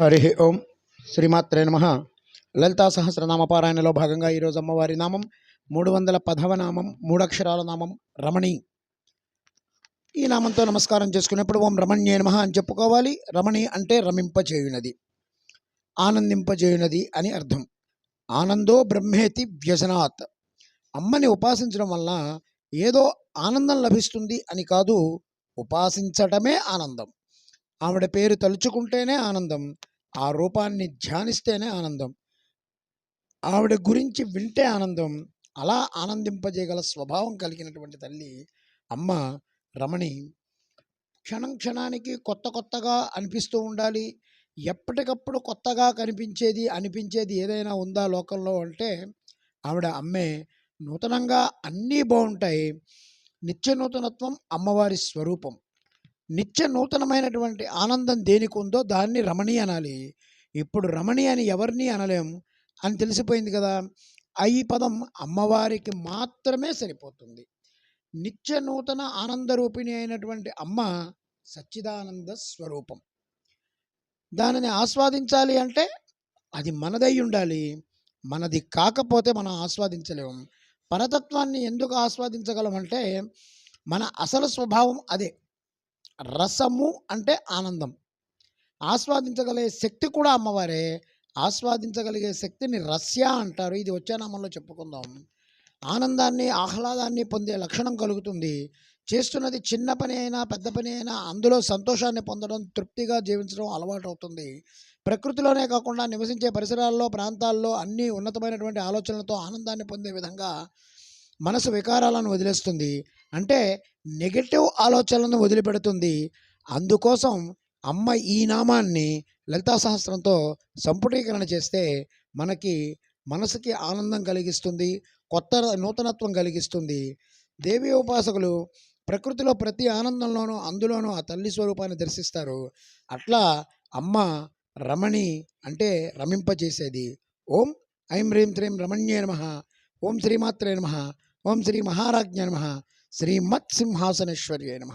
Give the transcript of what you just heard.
హరి ఓం శ్రీమాత్రే నమ. లలితా సహస్రనామపారాయణలో భాగంగా ఈరోజు అమ్మవారి నామం మూడు వందల పదవ నామం మూడక్షరాల నామం రమణి. ఈ నామంతో నమస్కారం చేసుకునేప్పుడు ఓం రమణ్యే నమ అని చెప్పుకోవాలి. రమణి అంటే రమింపచేయునది ఆనందింపజేయునది అని అర్థం. ఆనందో బ్రహ్మేతి వ్యజనాత్. అమ్మని ఉపాసించడం వల్ల ఏదో ఆనందం లభిస్తుంది అని కాదు ఉపాసించటమే ఆనందం. ఆవిడ పేరు తలుచుకుంటేనే ఆనందం. ఆ రూపాన్ని ధ్యానిస్తేనే ఆనందం. ఆవిడ గురించి వింటే ఆనందం. అలా ఆనందింపజేయగల స్వభావం కలిగినటువంటి తల్లి అమ్మ రమణి క్షణం క్షణానికి కొత్త కొత్తగా అనిపిస్తూ ఉండాలి. ఎప్పటికప్పుడు కొత్తగా కనిపించేది అనిపించేది ఏదైనా ఉందా లోకంలో అంటే ఆవిడ అమ్మే నూతనంగా అన్నీ బాగుంటాయి. నిత్య నూతనత్వం అమ్మవారి స్వరూపం. నిత్య నూతనమైనటువంటి ఆనందం దేనికి ఉందో దాన్ని రమణి అనాలి. ఇప్పుడు రమణి అని ఎవరిని అనలేం అని తెలిసిపోయింది కదా! ఆ ఈ పదం అమ్మవారికి మాత్రమే సరిపోతుంది. నిత్య నూతన ఆనందరూపిణి అయినటువంటి అమ్మ సచ్చిదానంద స్వరూపం. దానిని ఆస్వాదించాలి అంటే అది మనదై ఉండాలి. మనది కాకపోతే మనం ఆస్వాదించలేము పరతత్వాన్ని ఎందుకు ఆస్వాదించగలం అంటే మన అసలు స్వభావం అదే. రసము అంటే ఆనందం. ఆస్వాదించగలిగే శక్తి కూడా అమ్మవారే. ఆస్వాదించగలిగే శక్తిని రస్య అంటారు. ఇది వచ్చే నామంలో చెప్పుకుందాం. ఆనందాన్ని ఆహ్లాదాన్ని పొందే లక్షణం కలుగుతుంది. చేస్తున్నది చిన్న పని అయినా పెద్ద పని అయినా అందులో సంతోషాన్ని పొందడం తృప్తిగా జీవించడం అలవాటు అవుతుంది ప్రకృతిలోనే కాకుండా నివసించే పరిసరాల్లో ప్రాంతాల్లో అన్ని ఉన్నతమైనటువంటి ఆలోచనలతో ఆనందాన్ని పొందే విధంగా మనసు వికారాలను వదిలేస్తుంది. అంటే నెగటివ్ ఆలోచనలను వదిలిపెడుతుంది. అందుకోసం అమ్మ ఈ నామాన్ని లలితా సహస్రంతో సంపుటీకరణ చేస్తే మనకి మనసుకి ఆనందం కలిగిస్తుంది కొత్త నూతనత్వం కలిగిస్తుంది. దేవి ఉపాసకులు ప్రకృతిలో ప్రతి ఆనందంలోనూ అందులోనూ ఆ తల్లి స్వరూపాన్ని దర్శిస్తారు. అట్లా అమ్మ రమణి అంటే రమింపజేసేది. ఓం ఐం హ్రీం శ్రీం రమణ్యే నమ ఓం శ్రీమాత్రే నమ ఓం శ్రీ మహారాజ్ఞ నమ శ్రీమత్ సింహాసనేశ్వర్యే నమ.